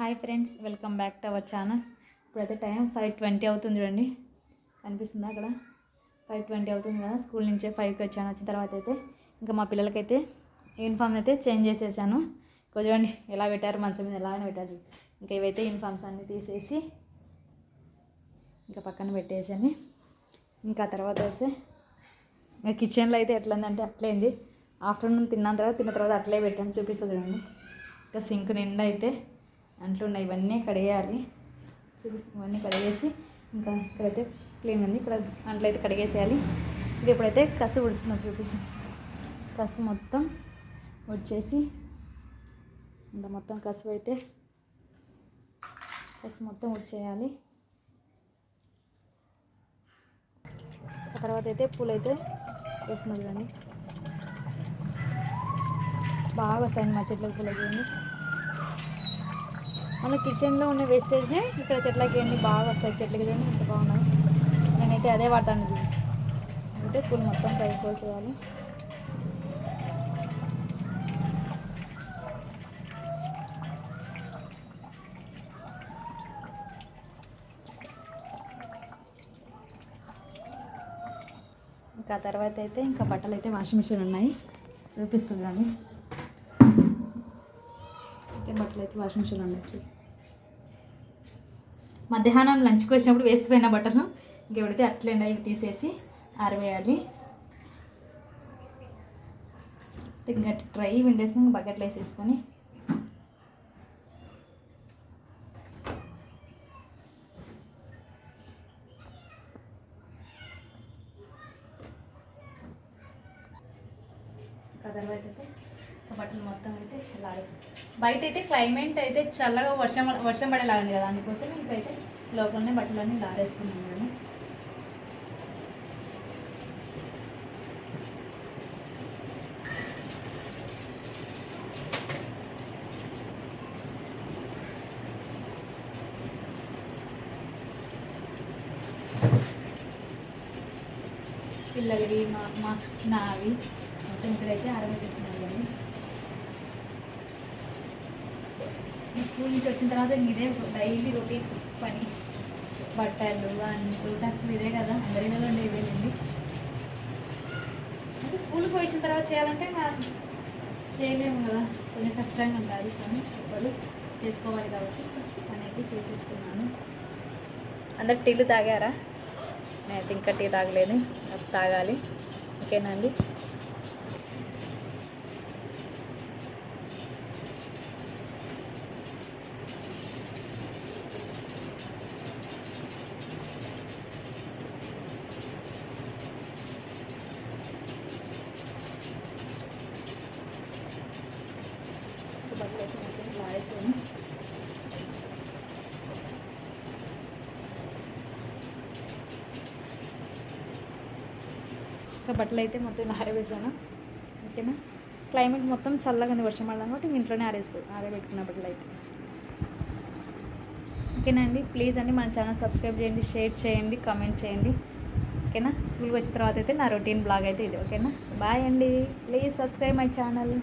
Hi friends welcome back to our channel. ఇప్పుడైతే time five twenty అవుతుంది చూడండి. కనిపిస్తుంది అక్కడ? ఫైవ్ ట్వంటీ అవుతుంది కదా స్కూల్ నుంచే ఫైవ్కి వచ్చాను. వచ్చిన తర్వాత అయితే ఇంకా మా పిల్లలకైతే యూనిఫామ్ అయితే చేంజ్ చేసేసాను. ఇంకో చూడండి ఎలా పెట్టారు మంచం మీద ఎలా పెట్టారు ఇంకా ఇవైతే యూనిఫామ్స్ అన్నీ తీసేసి ఇంకా పక్కన పెట్టేసాను. ఇంకా తర్వాత వస్తే ఇంకా కిచెన్లో అయితే ఎట్లా ఉందంటే అట్లేంది ఆఫ్టర్నూన్ తిన్న తర్వాత తిన్న తర్వాత అట్లే పెట్టాను. చూపిస్తుంది చూడండి. ఇంకా సింక్ నిండా అయితే అంట్లు ఉన్నాయి ఇవన్నీ కడిగేయాలి. చూపి ఇవన్నీ కడిగేసి ఇంకా ఇక్కడైతే క్లీన్ ఉంది. ఇక్కడ అంట్లో అయితే కడిగేసేయాలి. ఇంకా ఇప్పుడైతే కసు ఉడుస్తున్నా చూపిస్తాను కసు మొత్తం వచ్చేసి ఇంత మొత్తం కసు అయితే కసు మొత్తం వచ్చేయాలి తర్వాత అయితే పూలు అయితే వేస్తున్నా చూడండి. బాగా వస్తాయండి మా చెట్లకు పూలు చూడండి మన కిచెన్లో ఉన్న వేస్టేజ్నే ఇక్కడ చెట్లకి అన్ని బాగా వస్తాయి. చెట్లకి చూడండి ఎంత బాగున్నాయి. నేనైతే అదే వాడతాను చూడు. అంటే పూలు మొత్తం పై కోసేయాలి. ఇంకా తర్వాత అయితే ఇంకా బట్టలు అయితే వాషింగ్ మిషన్ ఉన్నాయి. చూపిస్తుంది కానీ. అయితే బట్టలు అయితే వాషింగ్ మిషన్ ఉండొచ్చు. మధ్యాహ్నం లంచ్కి వచ్చినప్పుడు వేసిపోయిన బట్టలు ఇంకెవడైతే అట్లండి అవి తీసేసి ఆరవేయాలి. ఇంకా ట్రై విండేసి బకెట్లో వేసేసుకొని తర్వాత అయితే బట్టలు మొత్తం అయితే లాగేస్తాం. బయట అయితే క్లైమేట్ అయితే చల్లగా వర్షం వర్షం పడేలాగింది కదా అందుకోసం ఇంకైతే లోపలనే బట్టలన్నీ లారేస్తున్నాను నేను పిల్లలవి మా మా నావి. మొత్తం ఇక్కడైతే అరవై తీసుకున్నాను ఈ స్కూల్ నుంచి వచ్చిన తర్వాత ఇదే డైలీ రొటీన్ పని. బట్టలు అంట్లు కష్టం ఇదే కదా. అందరి నెల ఉండే ఇదేనండి అంటే స్కూల్కి పోయి వచ్చిన తర్వాత చేయాలంటే చేయలేము కదా. కొంచెం కష్టంగా ఉంటుంది కానీ ఇప్పుడు చేసుకోవాలి కాబట్టి పని అయితే చేసేసుకున్నాను అందరు టీలు తాగారా? నేనైతే ఇంకా టీ తాగలేదు. తాగాలి. ఓకేనా అండి బట్టలు అయితే మొత్తం లాగేసాను ఇంకా బట్టలు అయితే మొత్తం ఇలా ఆరవేసాను ఓకేనా? క్లైమేట్ మొత్తం చల్లగా ఉంది వర్షం పడడం కాబట్టి ఇంట్లోనే ఆరేసుకో ఆరబెట్టుకున్న బట్టలు అయితే. ఓకేనా అండి? ప్లీజ్ అండి మన ఛానల్ సబ్స్క్రైబ్ చేయండి షేర్ చేయండి కామెంట్ చేయండి. ఓకేనా? స్కూల్కి వచ్చిన తర్వాత అయితే నా రొటీన్ బ్లాగ్ అయితే ఇది. ఓకేనా? బాయ్ అండి. Please subscribe my channel